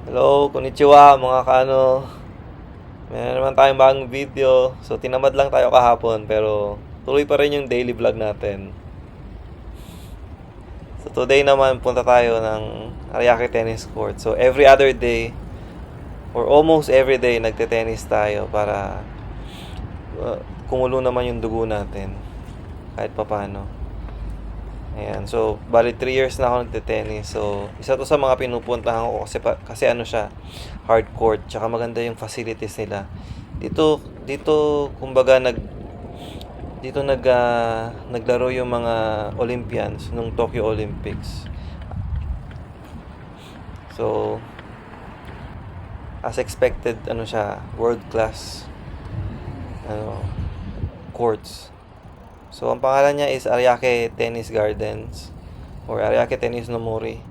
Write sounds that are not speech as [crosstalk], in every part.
Hello, konnichiwa mga kaano. Meron naman tayong bagong video. So, tinamad lang tayo kahapon pero tuloy pa rin yung daily vlog natin. So, today naman punta tayo ng Ariake Tennis Court. So, every other day or almost every day nagte-tennis tayo para uh, kumulo naman yung dugo natin kahit papano. Ayan. So, bali 3 years na ako nagte-tennis. So, isa to sa mga pinupuntahan ko kasi, pa, kasi ano siya, hard court. Tsaka maganda yung facilities nila. Dito, dito, kumbaga, nag, dito nag, ah, naglaro yung mga Olympians nung Tokyo Olympics. So, as expected, ano siya, world class ano, courts. So, ang pangalan niya is Ariake Tennis Gardens or Ariake Tennis Nomori.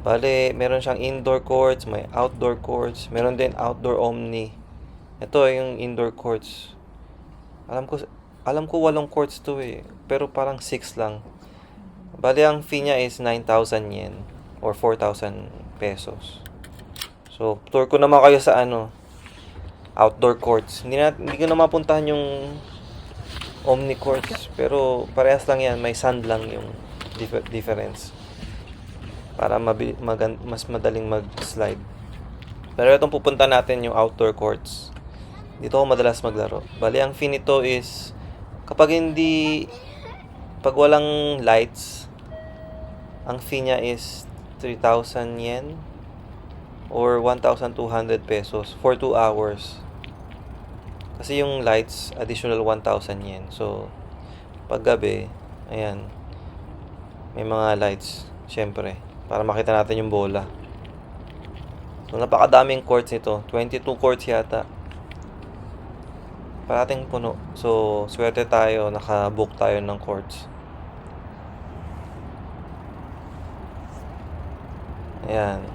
Bale, meron siyang indoor courts, may outdoor courts, meron din outdoor omni. Ito yung indoor courts. Alam ko alam ko walong courts to eh, pero parang 6 lang. Bale, ang fee niya is 9,000 yen or 4,000 pesos. So, tour ko naman kayo sa ano, outdoor courts. Hindi, na, hindi ko na mapuntahan yung Omni courts. Pero parehas lang yan. May sand lang yung dif- difference. Para mabi- magan- mas madaling mag-slide. Pero itong pupunta natin yung outdoor courts. Dito ako madalas maglaro. Bali, ang fee nito is kapag hindi pag walang lights, ang fee niya is 3,000 yen or 1,200 pesos for 2 hours. Kasi yung lights, additional 1,000 yen. So, pag gabi, ayan, may mga lights, syempre, para makita natin yung bola. So, napakadaming courts nito. 22 courts yata. Parating puno. So, swerte tayo, naka-book tayo ng courts. Ayan.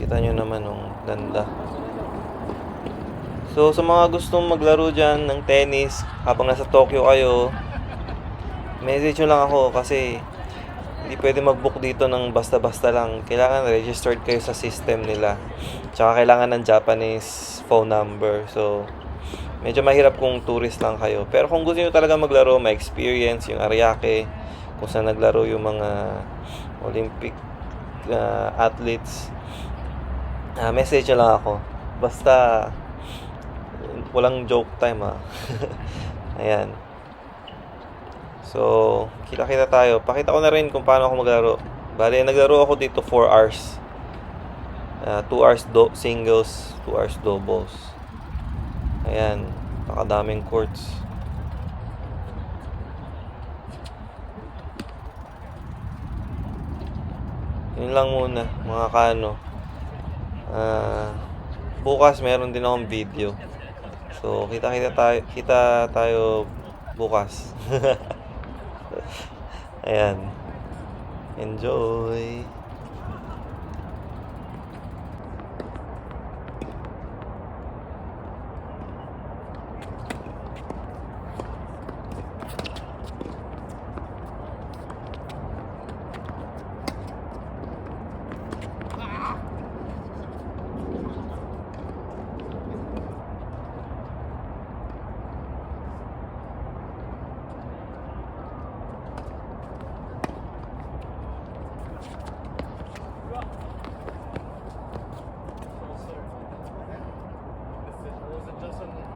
Kita nyo naman yung ganda. So, sa mga gustong maglaro dyan ng tennis habang nasa Tokyo kayo, message nyo lang ako kasi hindi pwede mag-book dito ng basta-basta lang. Kailangan registered kayo sa system nila. Tsaka kailangan ng Japanese phone number. So, medyo mahirap kung tourist lang kayo. Pero kung gusto nyo talaga maglaro, may experience yung Ariake, kung saan naglaro yung mga Olympic uh, athletes, ah, message lang ako. Basta, walang joke time ah. [laughs] Ayan. So, kita-kita tayo. Pakita ko na rin kung paano ako maglaro. Bali, naglaro ako dito 4 hours. 2 hours do singles, 2 hours doubles. Ayan. Pakadaming courts. Yun lang muna, mga kano. Ah, bukas meron din akong video. So, kita-kita tayo, kita tayo bukas. [laughs] Ayan. Enjoy.